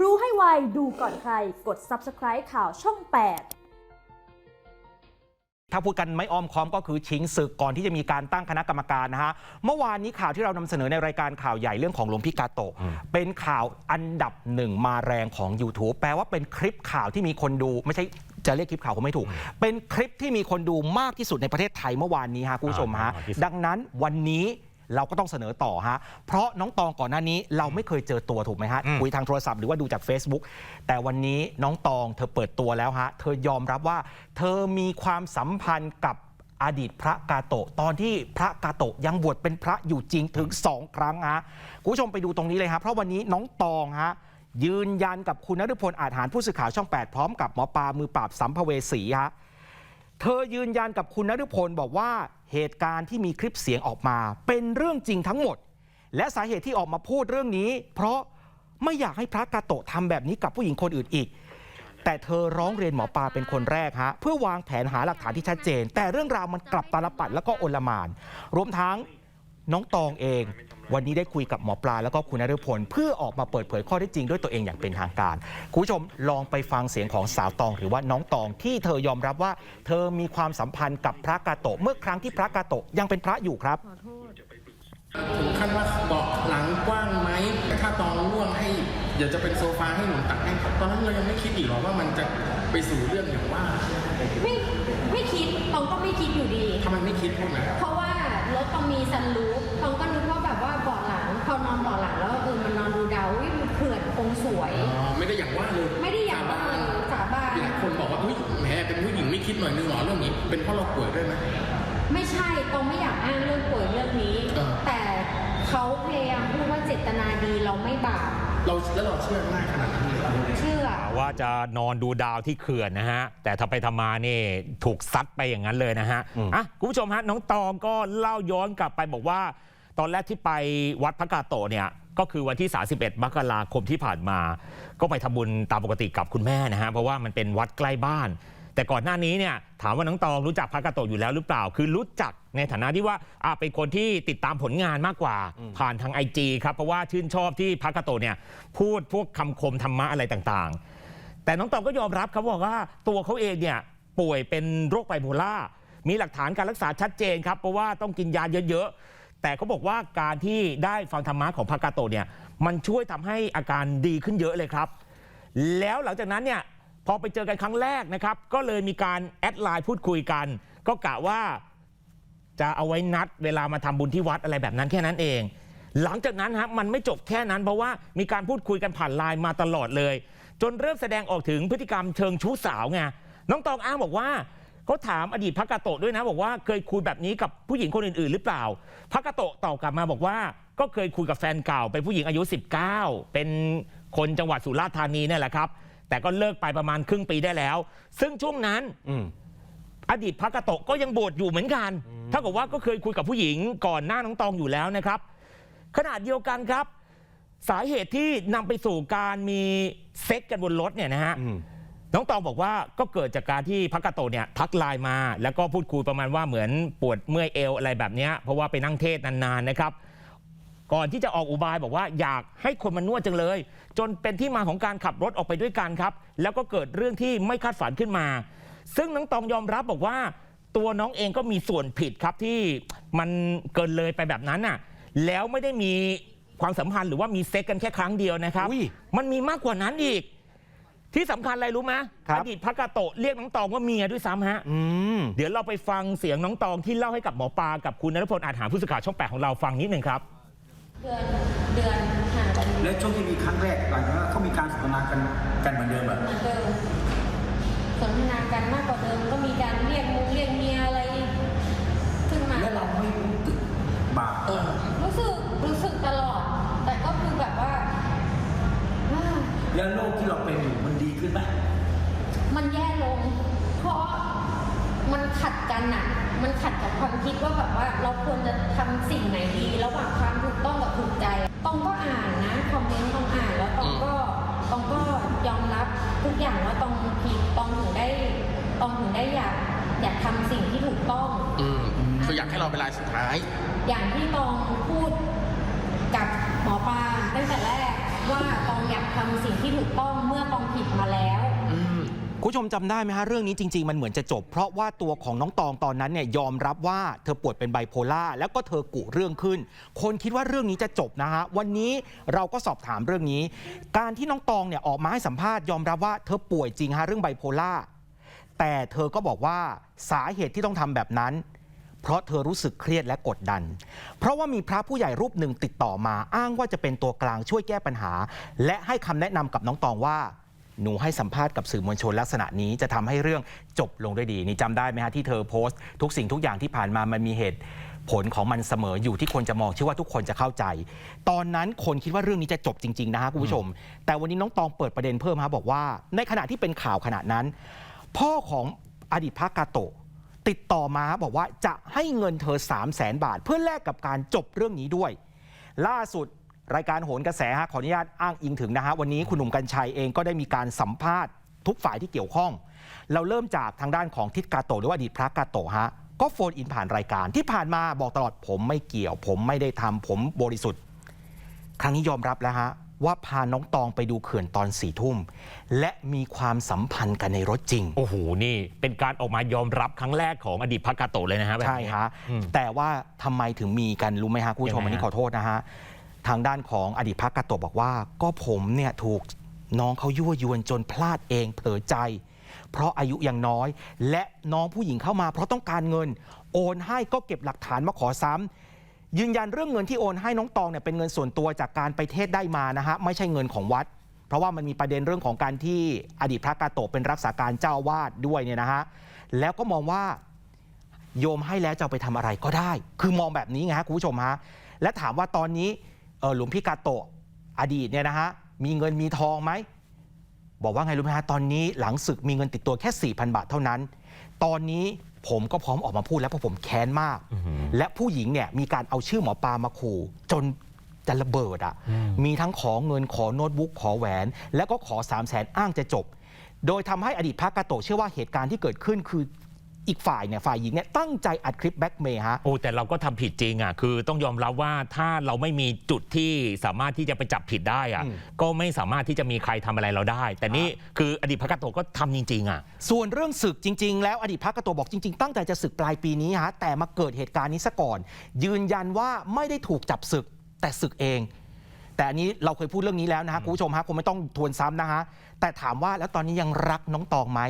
รู้ให้ไว ดูก่อนใคร กด subscribe ข่าวช่อง 8ถ้าพูดกันไม่อ้อมค้อมก็คือชิงศึกก่อนที่จะมีการตั้งคณะกรรมการนะฮะ เมื่อวานนี้ข่าวที่เรานำเสนอในรายการข่าวใหญ่เรื่องของหลวงพี่กาโตะเป็นข่าวอันดับหนึ่งมาแรงของ YouTube แปลว่าเป็นคลิปข่าวที่มีคนดูไม่ใช่จะเรียกคลิปข่าวคงไม่ถูก เป็นคลิปที่มีคนดูมากที่สุดในประเทศไทยเมื่อวานนี้ฮะคุณผู้ชมฮะอ่ามากที่สุดดังนั้นวันนี้ เราก็ต้องเสนอต่อฮะเพราะน้องตองก่อนหน้านี้เราไม่เคยเจอตัวถูกไหมฮะอืมคุยทางโทรศัพท์หรือว่าดูจาก Facebook แต่วันนี้น้องตองเธอเปิดตัวแล้วฮะเธอยอมรับว่า เธอมีความสัมพันธ์กับอดีตพระกาโตะตอนที่พระกาโตะยังบวชเป็นพระอยู่จริงถึง 2 ครั้งฮะคุณผู้ชมไปดูตรงนี้เลยฮะเพราะวันนี้น้องตองฮะยืนยันกับคุณนฤพลอาจหารผู้สื่อข่าวช่อง 8 พร้อมกับหมอปลามือปราบสัมภเวสีฮะ เธอยืนยันกับคุณนฤพลบอกว่าเหตุการณ์ที่มีคลิปเสียงออกมา เป็นเรื่องจริงทั้งหมด และสาเหตุที่ออกมาพูดเรื่องนี้ เพราะไม่อยากให้พระกาโตะทำแบบนี้กับผู้หญิงคนอื่นอีก แต่เธอร้องเรียนหมอปลาเป็นคนแรกฮะเพื่อวางแผนหาหลักฐานที่ชัดเจน แต่เรื่องราวมันกลับตาลปัดแล้วก็โอลหมาน รวมทั้ง น้องตองเอง วันนี้ได้คุยกับหมอปลาแล้วก็คุณนฤพลเพื่อออกมาเปิดเผยข้อเท็จจริงด้วยตัวเองอย่างเป็นทางการคุณผู้ชมลองไปฟังเสียงของสาวตองหรือว่าน้องตองที่เธอยอมรับว่า เธอมีความสัมพันธ์กับพระกาโตะเมื่อครั้งที่พระกาโตะยังเป็นพระอยู่ครับ ถึงขั้นว่าเบาะหลังกว้างไหมถ้าตองร่วงให้เดี๋ยวจะเป็นโซฟาให้หนุนตักให้ตอนนั้นเรายังไม่คิดอีกหรอกว่ามันจะไปสู่เรื่องอย่างว่าไม่ไม่คิดตองก็ไม่คิดอยู่ดีทำไมไม่คิดพวกนั้นเพราะว่า รถตองมีซันรูฟตองก็นึกว่าแบบว่าเบาะหลังพอนอนเบาะหลังแล้วเออมันนอนดูดาวอุ๊ยมันเขื่อนคงสวย อ๋อไม่ได้อย่างว่าเลยไม่ได้อย่างว่าเลยสาบานมีหลายคนบอกว่าอุ้ยแหมเป็นผู้หญิงไม่คิดหน่อยนึงหรอเรื่องนี้ เป็นเพราะเราป่วยด้วยไหม ไม่ใช่ตองไม่อยากอ้างเรื่องป่วยเรื่องนี้ เออแต่เขาพยายามพูดว่าเจตนาดีเราไม่บาป เราแล้วเราเชื่อง่ายขนาดนั้นเลยเหรอเชื่อ ว่าจะนอนดูดาวที่เขื่อนนะฮะ แต่ถ้าไปทำมานี่ถูกซัดไปอย่างนั้นเลยนะฮะอืมอะคุณผู้ชมฮะน้องตองก็เล่าย้อนกลับไปบอกว่า ตอนแรกที่ไปวัดพระกาโตะเนี่ยก็คือวันที่ 31 มกราคมที่ผ่านมา ก็ไปทำบุญตามปกติกับคุณแม่นะฮะ เพราะว่ามันเป็นวัดใกล้บ้าน แต่ก่อนหน้านี้เนี่ยถามว่าน้องตองรู้จักพระกาโตะอยู่แล้วหรือเปล่า คือรู้จักในฐานะที่ว่าอะเป็นคนที่ติดตามผลงานมากกว่า ผ่านทางไอจีครับเพราะว่าชื่นชอบที่พระกาโตะเนี่ยพูดพวกคำคมธรรมะอะไรต่างๆ แต่น้องตองก็ยอมรับครับบอกว่าตัวเขาเองเนี่ยป่วยเป็นโรคไบโพล่ามีหลักฐานการรักษาชัดเจนครับเพราะว่าต้องกินยาเยอะๆ แต่เขาบอกว่าการที่ได้ฟังธรรมะของพระกาโตะเนี่ยมันช่วยทำให้อาการดีขึ้นเยอะเลยครับ แล้วหลังจากนั้นเนี่ย พอไปเจอกันครั้งแรกนะครับ ก็เลยมีการแอดไลน์พูดคุยกัน ก็กะว่าจะเอาไว้นัดเวลามาทำบุญที่วัดอะไรแบบนั้นแค่นั้นเอง หลังจากนั้นฮะมันไม่จบแค่นั้นเพราะว่ามีการพูดคุยกันผ่านไลน์มาตลอดเลย จนเริ่มแสดงออกถึงพฤติกรรมเชิงชู้สาวไงน้องตองอ้างบอกว่าเขาถามอดีตพระกาโตะด้วยนะ บอกว่าเคยคุยแบบนี้กับผู้หญิงคนอื่น ๆ หรือเปล่าพระกาโตะตอบกลับมาบอกว่า ก็เคยคุยกับแฟนเก่าเป็นผู้หญิงอายุ 19 เป็นคนจังหวัดสุราษฎร์ธานีนี่แหละครับ แต่ก็เลิกไปประมาณครึ่งปีได้แล้ว ซึ่งช่วงนั้นอืมอดีตพระกาโตะก็ยังบวชอยู่เหมือนกันเท่ากับว่าก็เคยคุยกับผู้หญิงก่อนหน้าน้องตองอยู่แล้วนะครับขนาดเดียวกันครับ สาเหตุที่นำไปสู่การมีเซ็กกันบนรถเนี่ยนะฮะอืมน้องตองบอกว่าก็เกิดจากการที่พระกาโตะเนี่ยทักไลน์มา แล้วก็พูดคุยประมาณว่าเหมือนปวดเมื่อยเอวอะไรแบบเนี้ยเพราะว่าไปนั่งเทศนานๆนะครับ ก่อนที่จะออกอุบายบอกว่าอยากให้คนมานวดจังเลย จนเป็นที่มาของการขับรถออกไปด้วยกันครับ แล้วก็เกิดเรื่องที่ไม่คาดฝันขึ้นมา ซึ่งน้องตองยอมรับบอกว่า ตัวน้องเองก็มีส่วนผิดครับที่มันเกินเลยไปแบบนั้นน่ะ แล้วไม่ได้มีความสัมพันธ์หรือว่ามีเซ็กกันแค่ครั้งเดียวนะครับ อุ้ยมันมีมากกว่านั้นอีก ที่สำคัญอะไรรู้ไหมครับ อดีตพระกาโตะเรียกน้องตองว่าเมียด้วยซ้ำฮะ อืม เดี๋ยวเราไปฟังเสียงน้องตองที่เล่าให้กับหมอปลากับคุณนรพลอาจหารผู้สื่อข่าวช่องแปดของเราฟังนิดหนึ่งครับ เดือนเดือนห่างกันและช่วงที่มีครั้งแรกหลังจากนั้นเขามีการสนทนากันกันเหมือนเดิมแบบเหมือนเดิมสนทนากันมากกว่าเดิมก็มีการเรียกมุงเรียกเมียอะไรขึ้นมาและเราไม่รู้สึกบาปเออรู้สึกรู้สึกตลอด แต่ก็คือแบบว่าอ่าแล้วโรคที่เราเป็นอยู่มันดีขึ้นไหมมันแย่ลง เพราะมัน ขัดกันน่ะ มันขัดกับความคิดว่าแบบว่าเราควรจะทำสิ่งไหนดีระหว่างความถูกต้องกับถูกใจตองก็อ่านนะคอมเมนต์ตองอ่านแล้วตองก็ตองก็ยอมรับทุกอย่างว่าตองผิดตองถึงได้ตองถึงได้อยากอยากทำสิ่งที่ถูกต้อง อืมคืออยากให้เราเป็นรายสุดท้าย อย่างที่ตองพูดกับหมอปลาตั้งแต่แรกว่าตองอยากทำสิ่งที่ถูกต้องเมื่อตองผิดมาแล้ว คุณผู้ชมจำได้ไหมฮะเรื่องนี้จริง ๆ มันเหมือนจะจบ เพราะว่าตัวของน้องตองตอนนั้นเนี่ยยอมรับว่าเธอป่วยเป็นไบโพล่าแล้วก็เธอกุเรื่องขึ้น คนคิดว่าเรื่องนี้จะจบนะฮะวันนี้เราก็สอบถามเรื่องนี้ การที่น้องตองเนี่ยออกมาให้สัมภาษณ์ยอมรับว่าเธอป่วยจริงฮะเรื่องไบโพล่าแต่เธอก็บอกว่าสาเหตุที่ต้องทำแบบนั้น เพราะเธอรู้สึกเครียดและกดดัน เพราะว่ามีพระผู้ใหญ่รูปหนึ่งติดต่อมา อ้างว่าจะเป็นตัวกลางช่วยแก้ปัญหา และให้คำแนะนำกับน้องตองว่า หนูให้สัมภาษณ์กับสื่อมวลชนลักษณะนี้จะทำให้เรื่องจบลงด้วยดี นี่จำได้ไหมฮะที่เธอโพสต์ ทุกสิ่งทุกอย่างที่ผ่านมามันมีเหตุผลของมันเสมออยู่ที่คนจะมองเชื่อว่าทุกคนจะเข้าใจ ตอนนั้นคนคิดว่าเรื่องนี้จะจบจริง ๆ นะฮะคุณผู้ชม แต่วันนี้น้องตองเปิดประเด็นเพิ่มฮะบอกว่า ในขณะที่เป็นข่าวขณะนั้น พ่อของอดีตพระกาโตะติดต่อมาบอกว่าจะให้เงินเธอ 3 0 0แสนบาท เพื่อแลกกับการจบเรื่องนี้ด้วย ล่าสุด รายการโหนกระแสฮะขออนุญาตอ้างอิงถึงนะฮะวันนี้คุณหนุ่มกัญชัยเองก็ได้มีการสัมภาษณ์ทุกฝ่ายที่เกี่ยวข้อง เราเริ่มจากทางด้านของทิศกาโตะหรือว่าอดีตพระกาโตะฮะก็โฟนอินผ่านรายการที่ผ่านมาบอกตลอดผมไม่เกี่ยว ผมไม่ได้ทำผมบริสุทธิ์ ครั้งนี้ยอมรับแล้วฮะว่าพาน้องตองไปดูเขื่อนตอนสี่ทุ่ม และมีความสัมพันธ์กันในรถจริง โอ้โห นี่เป็นการออกมายอมรับครั้งแรกของอดีตพระกาโตะเลยนะฮะแบบใช่นี้ฮะอืมแต่ว่าทำไมถึงมีกันรู้ไหมฮะคุณผู้ชมยังไงอันนี้ฮะขอโทษนะฮะ ทางด้านของอดีตพระกาโตะบอกว่า ก็ผมเนี่ยถูกน้องเขายั่วยวนจนพลาดเองเผลอใจ เพราะอายุยังน้อย และน้องผู้หญิงเข้ามาเพราะต้องการเงิน โอนให้ก็เก็บหลักฐานมาขอซ้ำยืนยันเรื่องเงินที่โอนให้น้องตองเนี่ยเป็นเงินส่วนตัวจากการไปเทศได้มานะฮะไม่ใช่เงินของวัด เพราะว่ามันมีประเด็นเรื่องของการที่อดีตพระกาโตะเป็นรักษาการเจ้าวาดด้วยเนี่ยนะฮะแล้วก็มองว่าโยมให้แล้วจะไปทำอะไรก็ได้ คือมองแบบนี้ไงฮะคุณผู้ชมฮะและถามว่าตอนนี้ หลวงพี่กาโตะอดีตเนี่ยนะฮะมีเงินมีทองไหมบอกว่าไงรู้ไหมฮะตอนนี้หลังศึกมีเงินติดตัวแค่ 4,000 บาทเท่านั้น ตอนนี้ผมก็พร้อมออกมาพูดแล้วเพราะผมแค้นมาก และผู้หญิงเนี่ยมีการเอาชื่อหมอปลามาขู่จนจะระเบิดอะมีทั้งขอเงินขอโน้ตบุ๊กขอแหวน แล้วก็ขอ3 0 0แสนอ้างจะจบ โดยทำให้อดีตพระกาโตะเชื่อว่าเหตุการณ์ที่เกิดขึ้นคือ อีกฝ่ายเนี่ยฝ่ายหญิงเนี่ยตั้งใจอัดคลิปแบ็กเมย์ฮะ โอ้แต่เราก็ทำผิดจริงอะคือต้องยอมรับว่าถ้าเราไม่มีจุดที่สามารถที่จะไปจับผิดได้อะอืม ก็ไม่สามารถที่จะมีใครทำอะไรเราได้ แต่นี่คืออดีตพระกาโตะก็ทำจริงๆอะ ส่วนเรื่องศึกจริง ๆ แล้วอดีตพระกาโตะบอกจริง ๆ ตั้งใจจะศึกปลายปีนี้ฮะแต่มาเกิดเหตุการณ์นี้ซะก่อน ยืนยันว่าไม่ได้ถูกจับศึกแต่ศึกเอง แต่อันนี้เราเคยพูดเรื่องนี้แล้วนะฮะคุณผู้ชมฮะคงไม่ต้องทวนซ้ำนะฮะแต่ถามว่าแล้วตอนนี้ยังรักน้องตองไหม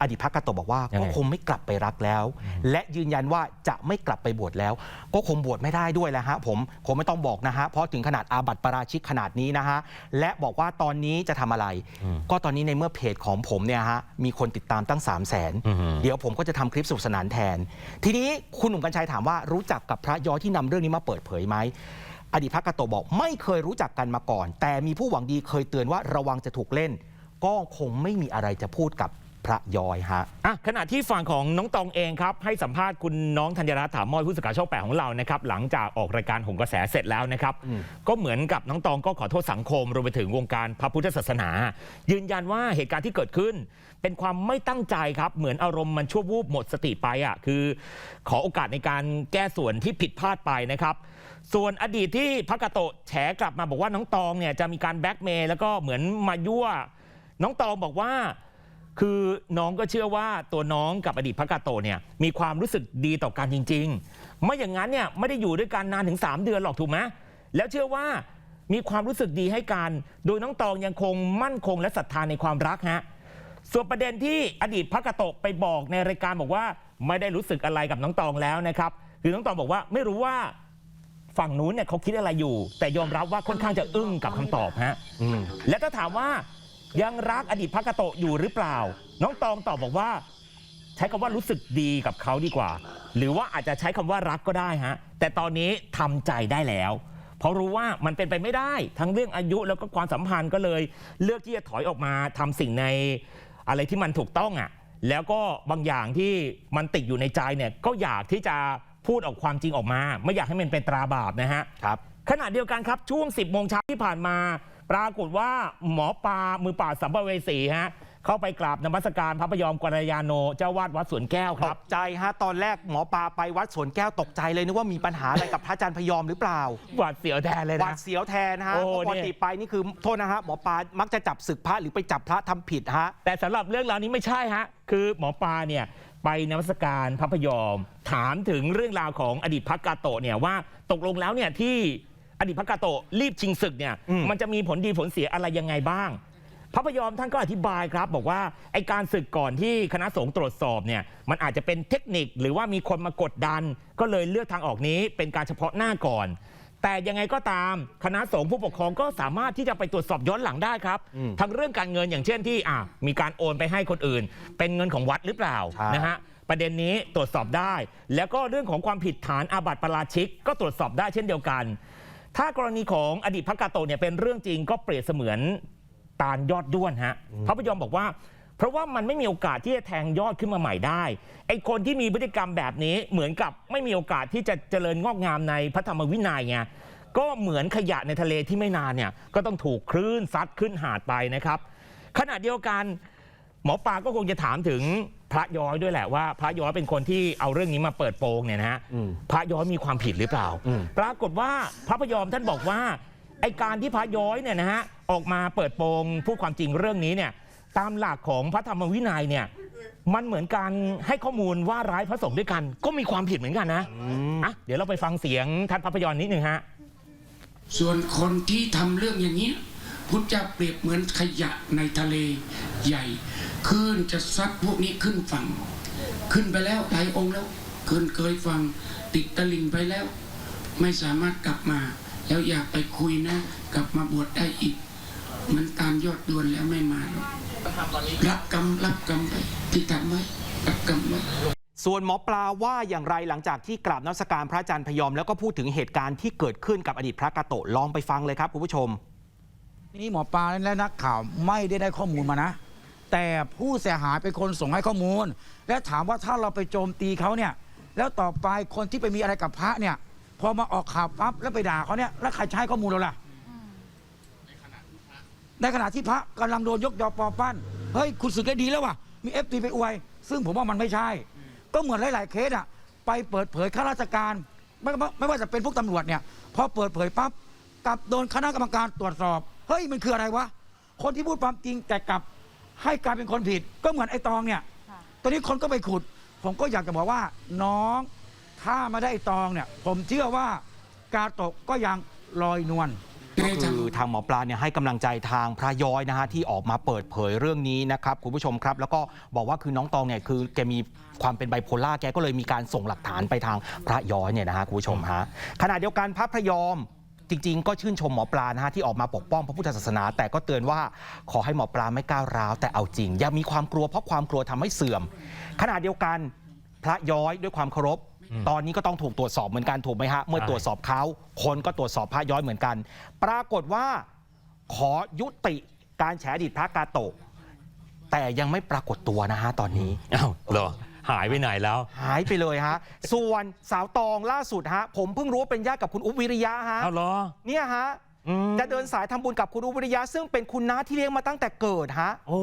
อดีตพระกาโตะบอกว่ายังไงก็คงไม่กลับไปรักแล้ว และยืนยันว่าจะไม่กลับไปบวชแล้ว ก็คงบวชไม่ได้ด้วยแหละฮะผมคงไม่ต้องบอกนะฮะเพราะถึงขนาดอาบัติปาราชิกขนาดนี้นะฮะและบอกว่าตอนนี้จะทำอะไร ก็ตอนนี้ในเมื่อเพจของผมเนี่ยฮะมีคนติดตามตั้ง 3 0 0 0 0นอือหือเดี๋ยวผมก็จะทำคลิปสนุกสนานแทน ทีนี้คุณหนุ่มกัญชัยถามว่ารู้จักกับพระย้อยที่นำเรื่องนี้มาเปิดเผยไหมอดีตพระกาโตะบอกไม่เคยรู้จักกันมาก่อน แต่มีผู้หวังดีเคยเตือนว่าระวังจะถูกเล่น ก็คงไม่มีอะไรจะพูดกับ พระย้อยฮะอะขณะที่ฝั่งของน้องตองเองครับให้สัมภาษณ์คุณน้องธัญรัตน์ถามมอยผู้สื่อข่าวช่องแปดของเรานะครับหลังจากออกรายการหงกระแสเสร็จแล้วนะครับอืมก็เหมือนกับน้องตองก็ขอโทษสังคมรวมไปถึงวงการพระพุทธศาสนา ยืนยันว่าเหตุการณ์ที่เกิดขึ้น เป็นความไม่ตั้งใจครับ เหมือนอารมณ์มันชั่ววูบหมดสติไปอะคือ ขอโอกาสในการแก้ส่วนที่ผิดพลาดไปนะครับส่วนอดีตที่พระกาโตะแฉกลับมาบอกว่าน้องตองเนี่ยจะมีการแบล็กเมย์แล้วก็เหมือนมายั่วน้องตองบอกว่า คือน้องก็เชื่อว่าตัวน้องกับอดีตพระกาโตเนี่ยมีความรู้สึกดีต่อกันจริง ๆ ไม่อย่างนั้นเนี่ยไม่ได้อยู่ด้วยกันนานถึง 3 เดือนหรอกถูกไหมแล้วเชื่อว่ามีความรู้สึกดีให้กัน โดยน้องตองยังคงมั่นคงและศรัทธาในความรักฮะส่วนประเด็นที่อดีตพระกาโตะไปบอกในรายการบอกว่าไม่ได้รู้สึกอะไรกับน้องตองแล้วนะครับคือน้องตองบอกว่าไม่รู้ว่าฝั่งนู้นเนี่ยเขาคิดอะไรอยู่ แต่ยอมรับว่าค่อนข้างจะอึ้งกับคำตอบฮะและถ้าถามว่า ยังรักอดีตพระกาโตะอยู่หรือเปล่า น้องตองตอบบอกว่า ใช้คำว่ารู้สึกดีกับเขาดีกว่า หรือว่าอาจจะใช้คำว่ารักก็ได้ฮะ แต่ตอนนี้ทำใจได้แล้ว เพราะรู้ว่ามันเป็นไปไม่ได้ ทั้งเรื่องอายุแล้วก็ความสัมพันธ์ก็เลย เลือกที่จะถอยออกมาทำสิ่งในอะไรที่มันถูกต้องอะ แล้วก็บางอย่างที่มันติดอยู่ในใจเนี่ยก็อยากที่จะพูดออกความจริงออกมา ไม่อยากให้มันเป็นตราบาปนะฮะครับขณะเดียวกันครับช่วง 10โมงเช้าที่ผ่านมา ปรากฏว่าหมอปลามือปราบสัมภเวสีฮะเข้าไปกราบนมัสการพระพยอมกัลยาโนเจ้าวาดวัดสวนแก้วคตรับ กใจฮะตอนแรกหมอปลาไปวัดสวนแก้วตกใจเลยนึกว่ามีปัญหาอะไรกับพระอาจารย์พยอมหรือเปล่าหวาดเสียวแทนเลยหวานะ ดเสียวแทนนะฮะโอ้เพราะปกเนี่ยติไปนี่คือโทษนะฮะหมอปลามักจะจับศึกพระหรือไปจับพระทำผิดฮะ แต่สำหรับเรื่องราวนี้ไม่ใช่ฮะ คือหมอปลาเนี่ยไปนมัสการพระพยอม ถามถึงเรื่องราวของอดีตพระกาโตะเนี่ยว่าตกลงแล้วเนี่ยที่ อดีตพระกาโตะรีบชิงศึกเนี่ยอืมมันจะมีผลดีผลเสียอะไรยังไงบ้าง พระพยอมท่านก็อธิบายครับ บอกว่าไอการศึกก่อนที่คณะสงฆ์ตรวจสอบเนี่ยมันอาจจะเป็นเทคนิคหรือว่ามีคนมากดดัน ก็เลยเลือกทางออกนี้เป็นการเฉพาะหน้าก่อน แต่ยังไงก็ตามคณะสงฆ์ผู้ปกครองก็สามารถที่จะไปตรวจสอบย้อนหลังได้ครับอืมทั้งเรื่องการเงินอย่างเช่นที่อะมีการโอนไปให้คนอื่น เป็นเงินของวัดหรือเปล่าใช่นะฮะประเด็นนี้ตรวจสอบได้ แล้วก็เรื่องของความผิดฐานอาบัติปาราชิก ก็ตรวจสอบได้เช่นเดียวกัน ถ้ากรณีของอดีตพระกาโตะเนี่ยเป็นเรื่องจริงก็เปรียบเสมือนตาลยอดด้วนฮะพระพยอมบอกว่า เพราะว่ามันไม่มีโอกาสที่จะแทงยอดขึ้นมาใหม่ได้ไอ้คนที่มีพฤติกรรมแบบนี้เหมือนกับไม่มีโอกาสที่จะเจริญงอกงามในพระธรรมวินัยไงก็เหมือนขยะในทะเลที่ไม่นานเนี่ยก็ต้องถูกคลื่นซัดขึ้นหาดไปนะครับ ขณะเดียวกัน หมอปลาก็คงจะถามถึงพ ระย้อยด้วยแหละว่า พระย้อยเป็นคนที่เอาเรื่องนี้มาเปิดโปงเนี่ยนะฮะอืมพระย้อยมีความผิดหรือเปล่าอืมปรากฏว่าพระพยอมท่านบอกว่าไอการที่พระย้อยเนี่ยนะฮะออกมาเปิดโปงพูดความจริงเรื่องนี้เนี่ยตามหลักของพระธรรมวินัยเนี่ยมันเหมือนการให้ข้อมูลว่าร้ายพระสงฆ์ด้วยกัน ก็มีความผิดเหมือนกันนะอะเดี๋ยวเราไปฟังเสียงท่านพระพยอมนิดนึงฮะส่วนคนที่ทำเรื่องอย่างนี้ย พุทธเจ้าเปรียบเหมือนขยะในทะเลใหญ่คลื่นจะซัดพวกนี้ขึ้นฝั่ง ขึ้นไปแล้วหลายองค์แล้วขึ้นเคยฟังติดตะลิงไปแล้ว ไม่สามารถกลับมา แล้วอยากไปคุยนะ กลับมาบวชได้อีก มันตามยอดดวนแล้วไม่มาหรอกรับกรรมรับกรรมไปที่ทำไว้รับกรรมไว้ส่วนหมอปลาว่าอย่างไรหลังจากที่กราบนมัสการพระอาจารย์พยอมแล้วก็พูดถึงเหตุการณ์ที่เกิดขึ้นกับอดีตพระกาโตะลองไปฟังเลยครับคุณผู้ชม นี้หมอปลาและนักข่าวไม่ได้ได้ข้อมูลมานะ แต่ผู้เสียหายเป็นคนส่งให้ข้อมูล และถามว่าถ้าเราไปโจมตีเขาเนี่ย แล้วต่อไปคนที่ไปมีอะไรกับพระเนี่ย พอมาออกข่าวปั๊บแล้วไปด่าเขาเนี่ยแล้วใครจะใช้ข้อมูลเราล่ะในขณะที่พระกำลังโดนยกยอปอปั้นเฮ้ยคุณสึกได้ดีแล้วว่ะมีเอฟตีไปอวย ซึ่งผมว่ามันไม่ใช่ ก็เหมือนหลาย ๆ เคสอะไปเปิดเผยข้าราชการไม่ไม่ไม่ว่าจะเป็นพวกตำรวจเนี่ยพอเปิดเผยปั๊บกลับโดนคณะกรรมการตรวจสอบ เฮ้ยมันคืออะไรวะคนที่พูดความจริงแต่กลับให้กลายเป็นคนผิด ก็เหมือนไอ้ตองเนี่ยตอนนี้คนก็ไปขุด ผมก็อยากจะบอกว่าน้องถ้ามาได้ไอ้ตองเนี่ย ผมเชื่อว่ากาโตะก็ยังลอยนวล ก็คือทางหมอปลาเนี่ยให้กำลังใจทางพระย้อยนะฮะที่ออกมาเปิดเผยเรื่องนี้นะครับคุณผู้ชมครับ แล้วก็บอกว่าคือน้องตองเนี่ยคือแกมีความเป็นไบโพล่าแกก็เลยมีการส่งหลักฐานไปทางพระย้อยเนี่ยนะฮะคุณผู้ชมฮะขณะเดียวกันพระพระยอม จริง ๆ ก็ชื่นชมหมอปลานะฮะที่ออกมาปกป้องพระพุทธศาสนา แต่ก็เตือนว่าขอให้หมอปลาไม่ก้าวร้าวแต่เอาจริง อย่ามีความกลัวเพราะความกลัวทำให้เสื่อม ขณะเดียวกันพระย้อยด้วยความเคารพ ตอนนี้ก็ต้องถูกตรวจสอบเหมือนกันถูกไหมฮะเมื่อใช่ตรวจสอบเขาคนก็ตรวจสอบพระย้อยเหมือนกัน ปรากฏว่าขอยุติการแฉอดีตพระกาโตะแต่ยังไม่ปรากฏตัวนะฮะตอนนี้ อ้าวเหรอ หายไปไหนแล้ว หายไปเลยฮะ ส่วนสาวตองล่าสุดฮะ ผมเพิ่งรู้ว่าเป็นญาติกับคุณอุ๊บวิริยะฮะเอาเหรอ เนี่ยฮะอืม จะเดินสายทำบุญกับคุณอุ๊บวิริยะซึ่งเป็นคุณน้าที่เลี้ยงมาตั้งแต่เกิดฮะ โอ้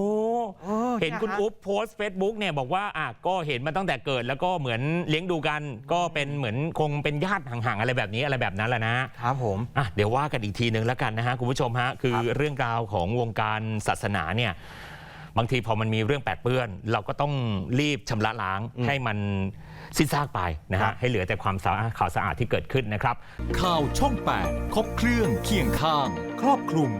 ออเห็นคุณยฮะ อุ๊บโพสต์ Facebook เนี่ยบอกว่าอะก็เห็นมาตั้งแต่เกิด แล้วก็เหมือนเลี้ยงดูกัน ก็เป็นเหมือนคงเป็นญาติห่างๆอะไรแบบนี้อะไรแบบนั้นแหละนะ ครับผม อะเดี๋ยวว่ากันอีกทีหนึ่งแล้วกันนะฮะ คุณผู้ชมฮะ คือครับเรื่องราวของวงการศาสนาเนี่ย บางทีพอมันมีเรื่องแปดเปื้อน เราก็ต้องรีบชำระล้างให้มันสิ้นซากไปนะฮะให้เหลือแต่ความสะอาดข่าวสะอาดที่เกิดขึ้นนะครับ ข่าวช่อง 8 ครบเครื่องเคียงข้าง ครอบคลุม